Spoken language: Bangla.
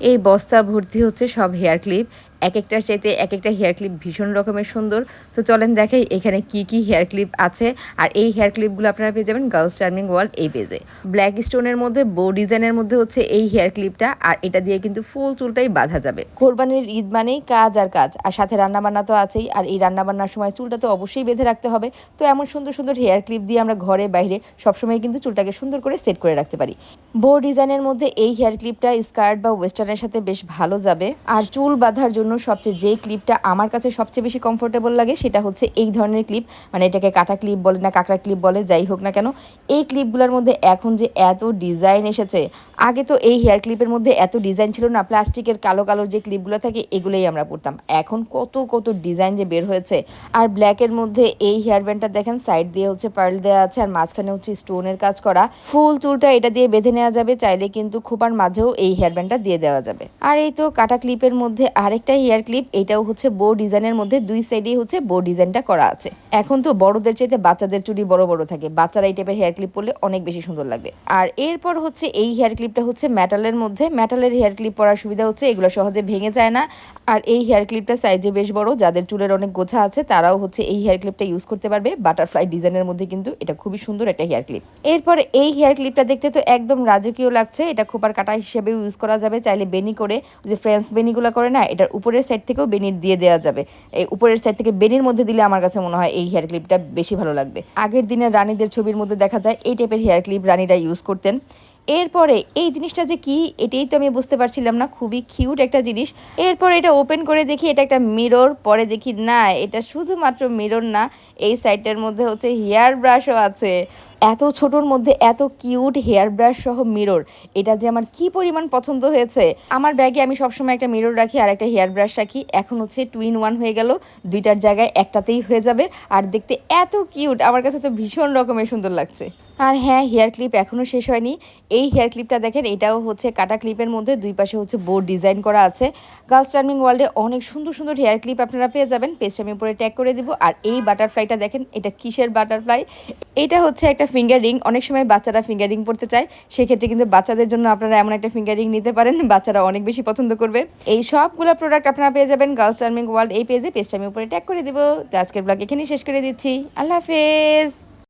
এই বস্তা ভর্তি হচ্ছে সব হেয়ার ক্লিপ এক একটার চাইতে এক একটা হেয়ার ক্লিপ ভীষণ রকমের সুন্দর। তো চলেন দেখাই এখানে কি কি হেয়ার ক্লিপ আছে। আর এই হেয়ার ক্লিপগুলো আপনারা পেয়ে যাবেন গার্লস চার্মিং ওয়ার্ল্ড এই পেজে ব্ল্যাক স্টোনের মধ্যে বো ডিজাইনের মধ্যে হচ্ছে এই হেয়ার ক্লিপটা আর এটা দিয়ে কিন্তু ফুল চুলটাই বাঁধা যাবে। কোরবানির ঈদ মানেই কাজ আর কাজ। আর সাথে রান্নাবান্না তো আছেই। আর এই রান্নাবান্নার সময় চুলটা তো অবশ্যই বেঁধে রাখতে হবে। তো এমন সুন্দর সুন্দর হেয়ার ক্লিপ দিয়ে আমরা ঘরে, বাইরে সবসময় কিন্তু চুলটাকে সুন্দর করে সেট করে রাখতে পারি। বো ডিজাইনের মধ্যে এই হেয়ার ক্লিপটা স্কার্ট বা ওয়েস্টার্নের সাথে বেশ ভালো যাবে। আর চুল বাঁধার জন্য সবচেয়ে যে ক্লিপটা আমার কাছে সবচেয়ে বেশি কমফোর্টেবল লাগে সেটা হচ্ছে এই ধরনের ক্লিপ মানে এটাকে কাটা ক্লিপ বলে না, কাঁকড়া ক্লিপ বলে, যাই হোক না কেন। এই ক্লিপগুলোর মধ্যে এখন যে এত ডিজাইন এসেছে, আগে তো এই হেয়ার ক্লিপের মধ্যে এত ডিজাইন ছিল না, প্লাস্টিকের কালো কালো যে ক্লিপগুলো থাকে, এগুলোই আমরা পড়তাম এখন কত কত ডিজাইন যে বের হয়েছে। আর ব্ল্যাকের মধ্যে এই হেয়ার ব্যান্ডটা দেখেন সাইড দিয়ে হচ্ছে পার্ল দেওয়া আছে, আর মাঝখানে হচ্ছে স্টোনের কাজ করা। ফুল চুলটা এটা দিয়ে বেঁধে নেওয়া যাবে, চাইলে কিন্তু খোপার মাঝেও এই হেয়ার ব্যান্ডটা দিয়ে দেওয়া যাবে। আর এই তো কাটা ক্লিপের মধ্যে আরেকটা হেয়ার ক্লিপ এটাও হচ্ছে বো ডিজাইনের মধ্যে দুই সাইডেই হচ্ছে বো ডিজাইনটা করা আছে। এখন তো বড়দের চাইতে বাচ্চাদের চুড়ি বড় বড় থাকে। বাচ্চারা এই টাইপের হেয়ার ক্লিপ পরলে অনেক বেশি সুন্দর লাগবে। আর এরপর হচ্ছে এই হেয়ার ক্লিপটা হচ্ছে মেটালের মধ্যে। মেটালের হেয়ার ক্লিপ পরার সুবিধা হচ্ছে এগুলো সহজে ভেঙে যায় না। আর এই হেয়ার ক্লিপটা সাইজে বেশ বড়। যাদের চুলের অনেক গোছা আছে, তারাও হচ্ছে এই হেয়ার ক্লিপটা ইউজ করতে পারবে। বাটারফ্লাই ডিজাইনের মধ্যে কিন্তু এটা খুবই সুন্দর একটা হেয়ার ক্লিপ এরপর এই হেয়ার ক্লিপটা দেখতে তো একদম রাজকীয় লাগছে। এটা খোপার কাটা হিসেবে ইউজ করা যাবে। চাইলে বেনি করে যে ফ্রেন্স বেনিগুলো করে না, এটার উপরের সাইড থেকেও বেনির দিয়ে দেওয়া যাবে। এই উপরের সাইড থেকে বেনির মধ্যে দিলে আমার কাছে মনে হয় এই হেয়ার ক্লিপটা বেশি ভালো লাগবে। আগের দিনে রানীদের ছবির মধ্যে দেখা যায় এই টাইপের হেয়ার ক্লিপ রানীরা ইউজ করতেন। এরপরে এই জিনিসটা যে কি, এটাই তো আমি বুঝতে পারছিলাম না, খুবই কিউট একটা জিনিস। এরপর এটা ওপেন করে দেখি, এটা একটা মিরর পরে দেখি না, এটা শুধুমাত্র মিরর না, এই সাইডটার মধ্যে হচ্ছে হেয়ার ব্রাশও আছে। এত ছোটোর মধ্যে এত কিউট হেয়ার ব্রাশ সহ মিরর এটা যে আমার কি পরিমাণ পছন্দ হয়েছে। আমার ব্যাগে আমি সবসময় একটা মিরর রাখি আর একটা হেয়ার ব্রাশ রাখি। এখন হচ্ছে টু ইন ওয়ান হয়ে গেল, দুইটার জায়গায় একটাতেই হয়ে যাবে। আর দেখতে এত কিউট, আমার কাছে তো ভীষণ রকমের সুন্দর লাগছে। আর হ্যাঁ হেয়ার ক্লিপ এখনও শেষ হয়নি। এই হেয়ার ক্লিপটা দেখেন, এটাও হচ্ছে কাটা ক্লিপের মধ্যে, দুই পাশে হচ্ছে বোর্ড ডিজাইন করা আছে। গার্লস চার্মিং ওয়ার্ল্ডে অনেক সুন্দর সুন্দর হেয়ার ক্লিপ আপনারা পেয়ে যাবেন। পেজটা আমি উপরে ট্যাগ করে দিব। আর এই বাটারফ্লাইটা দেখেন, এটা কিসের বাটারফ্লাই এটা হচ্ছে একটা ফিঙ্গার রিং অনেক সময় বাচ্চারা ফিঙ্গার রিং পড়তে চায়। সেক্ষেত্রে কিন্তু বাচ্চাদের জন্য আপনারা এমন একটা ফিঙ্গার রিং নিতে পারেন, বাচ্চারা অনেক বেশি পছন্দ করবে। এই সবগুলো প্রোডাক্ট আপনারা পেয়ে যাবেন গার্লস চার্মিং ওয়ার্ল্ড এই পেজে পেজটা আমি উপরে ট্যাগ করে দেবো। আজকের ব্লগ এখানেই শেষ করে দিচ্ছি। আল্লাহ হাফেজ!